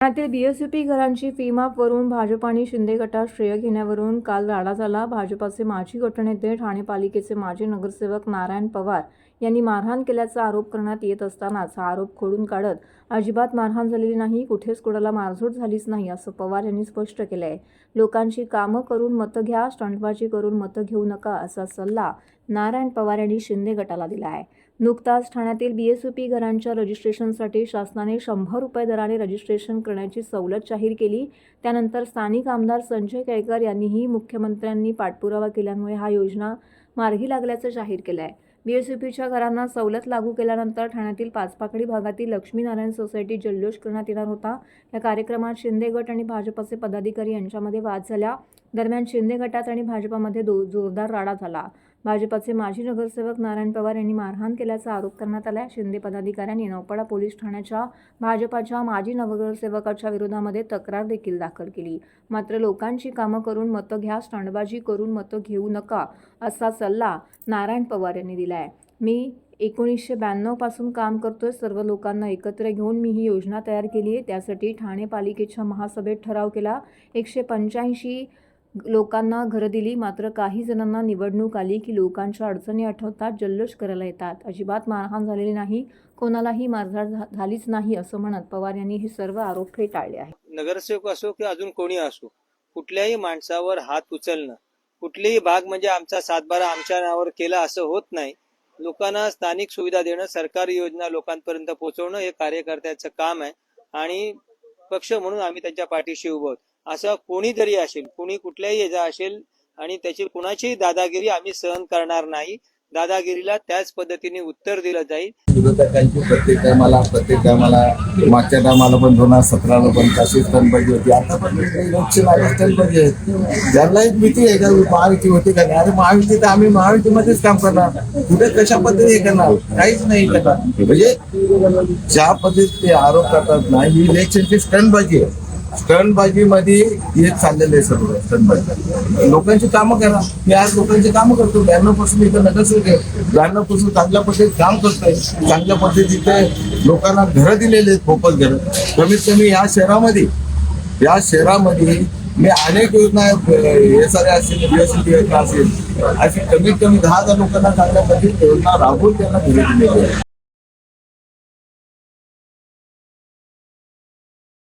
ठाण्यातील बीएसयूपी घरांची फी माफवरून भाजप आणि शिंदे गटात श्रेय घेण्यावरून काल राडा झाला. भाजपाचे माजी गटनेते ठाणे पालिकेचे माजी नगरसेवक नारायण पवार यांनी मारहाण केल्याचा आरोप करण्यात येत असतानाच हा आरोप खोडून काढत अजिबात मारहाण झालेली नाही कुठेच कोणाला मारझोड झालीच नाही असं पवार यांनी स्पष्ट केलं आहे लोकांची कामं करून मतं घ्या स्टंटबाजी करून मतं घेऊ नका असा सल्ला नारायण पवार यांनी शिंदे गटाला दिला आहे. नुकताच ठाण्यातील बी एस पी घरांच्या रजिस्ट्रेशनसाठी शासनाने शंभर रुपये दराने रजिस्ट्रेशन करण्याची सवलत जाहीर केली. त्यानंतर स्थानिक आमदार संजय केळकर यांनीही मुख्यमंत्र्यांनी पाठपुरावा केल्यामुळे हा योजना मार्गी लागल्याचं जाहीर केलं आहे बीएसयूपीच्या घरांना सवलत लागू केल्यानंतर ठाण्यातील पाचपाकडी भागातील लक्ष्मीनारायण सोसायटी जल्लोष करण्यात येणार होता. या कार्यक्रमात शिंदे गट आणि भाजपचे पदाधिकारी यांच्यामध्ये वाद झाला. दरम्यान शिंदे गटात आणि भाजपामध्ये दो जोरदार राडा झाला. भाजपाचे माजी नगरसेवक नारायण पवार यांनी मारहाण केल्याचा आरोप करण्यात आला शिंदे पदाधिकाऱ्यांनी नौपाडा पोलीस ठाण्याच्या भाजपाच्या माजी नगरसेवकाच्या विरोधामध्ये तक्रार देखील दाखल केली. मात्र लोकांची कामं करून मतं घ्या स्टंडबाजी करून मतं घेऊ नका असा सल्ला नारायण पवार यांनी दिला आहे मी एकोणीसशे ब्याण्णवपासून काम करतोय सर्व लोकांना एकत्र घेऊन मी ही योजना तयार केली आहे त्यासाठी ठाणे पालिकेच्या महासभेत ठराव केला. एकशे पंच्याऐंशी लोकांना घरं दिली मात्र काही जणांना निवडणूक आली की लोकांच्या अडचणी आठवतात जल्लोष करायला येतात. अजिबात मारहाण झालेली नाही कोणालाही मारझाड झा- झालीच नाही असं म्हणत पवार यांनी हे सर्व आरोप फेटाळले आहेत. नगरसेवक असो की अजून कोणी असो कुठल्याही माणसावर हात उचलणं कुठलेही भाग म्हणजे आमचा सातबारा आमच्या नावावर केला असं होत नाही. लोकांना स्थानिक सुविधा देणं सरकारी योजना लोकांपर्यंत पोहोचवणं हे कार्यकर्त्याचं काम आहे आणि पक्ष म्हणून आम्ही त्यांच्या पाठीशी उभं आहोत. असं कोणीतरी असेल कोणी कुठल्याही याचा असेल आणि त्याची कुणाचीही दादागिरी आम्ही सहन करणार नाही. दादागिरीला त्याच पद्धतीने उत्तर दिलं जाईल. विरोधकांची प्रत्येक टायमाला प्रत्येक टायमाला मागच्या टायमाला पण दोन हजार सतराला पण तशीच तनबाजी होती. आता पण इलेक्शन आले तनबाजी आहेत. ज्यांना एक भीती आहे का महायुती होती का अरे महायुती तर आम्ही महायुतीमध्येच काम करणार. कुठे कशा पद्धतीने करणार? काहीच नाही करणार. म्हणजे ज्या पद्धतीत ते आरोप करतात ना ही इलेक्शनची स्टंटबाजी आहे. स्टंटबाजी मध्ये हे चाललेलं आहे सर्व स्टंटबाजी लोकांची कामं करा. मी आज लोकांची कामं करतो. ब्याण्णवपासून इथं नगरसेवक आहे. ब्याण्णवपासून चांगल्या पद्धतीत काम करतोय. चांगल्या पद्धतीचे लोकांना घरं दिलेले आहेत फोकस घरं. कमीत कमी या शहरामध्ये या शहरामध्ये मी अनेक योजना हे सारे असेल BSNL योजना असेल. अशी कमीत कमी दहा हजार लोकांना चांगल्या पद्धतीत योजना राबवून त्यांना घरी दिलेली आहे